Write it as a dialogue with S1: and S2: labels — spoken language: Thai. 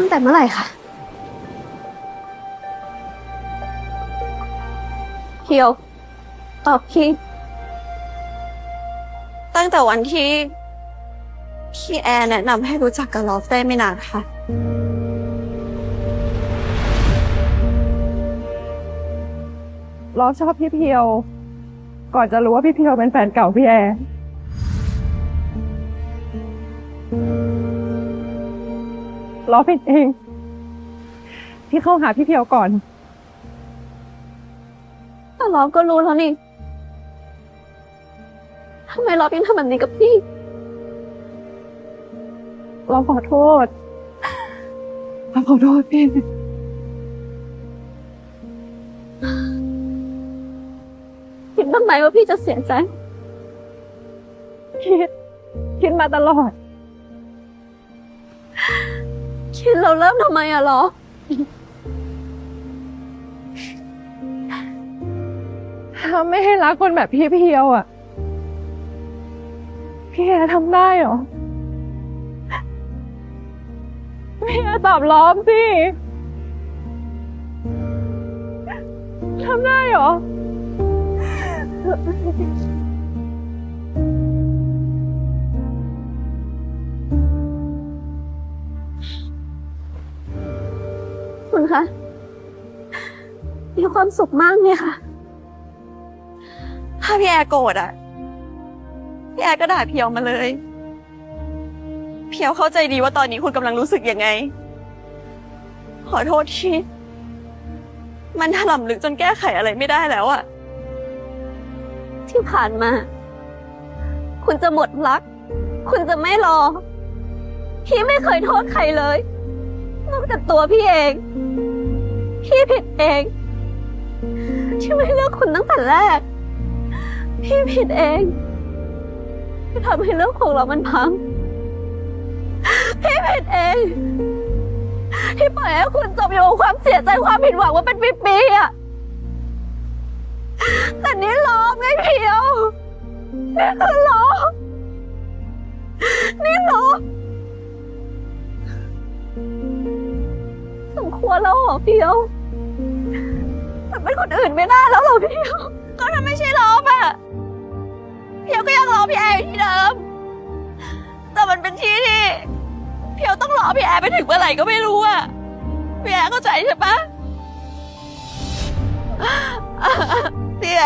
S1: ตั้งแต่เมื่อไหร่คะเพียว ตอบพี่
S2: ตั้งแต่วันที่พี่แอร์แนะนำให้รู้จักกับลอฟได้ไม่นานค่ะ
S3: เราชอบพี่เพียว ก่อนจะรู้ว่าพี่เพียวเป็นแฟนเก่าพี่แอร์ เราผิดเอง ที่เข้าหาพี่เพียวก่อน
S1: แต่เราก็รู้แล้วนี่ทำไมเรายังทำแบบนี้กับพี่
S3: เราขอโทษเราขอโทษพี่
S1: คิดบ้างไหมว่าพี่จะเสียใจ
S3: คิดคิดมาตลอด
S1: คิดเราเริ่มทำไมอะหรอ
S3: ถ้าไม่ให้รักคนแบบพี่เพียวอะพี่แอร์ทำได้เหรอ พี่แอร์ตอบล้อมสิทำได้เหรอ
S1: คุณคะ มีความสุขมากเลยค่ะ
S2: ถ้าพี่แอร์โกรธอะพี่แอร์ก็ด่าเพียวมาเลย เพียวเข้าใจดีว่าตอนนี้คุณกำลังรู้สึกยังไง ขอโทษที่ มันถล่ำลึกจนแก้ไขอะไรไม่ได้แล้วอะ
S1: ที่ผ่านมา คุณจะหมดรัก คุณจะไม่รอ พี่ไม่เคยโทษใครเลย นอกจากตัวพี่เอง พี่ผิดเองที่ไม่เลือกคุณตั้งแต่แรก พี่ผิดเองที่ทำให้เรื่องของเรามันพัง พี่ผิดเอง ที่ปล่อยให้คุณจมอยู่กับความเสียใจความผิดหวังว่าเป็นปีๆอะแต่นี่ล้อไม่เพียวนี่คือล้อนี่ล้อ ครัวราเหรอเพียวมันเป็นคนอื่นไม่ได้แล้วเหรอเพียว
S2: ก็ถ้าไม่ใช่ล้อมอะเพียวก็ยังรอพี่แอร์อยู่ที่เดิม แต่มันเป็นที่ที่เพียวต้องรอพี่แอร์ไปถึงเมื่อไหร่ก็ไม่รู้อะพี่แอร์เข้าใจใช่ปะพี่แอ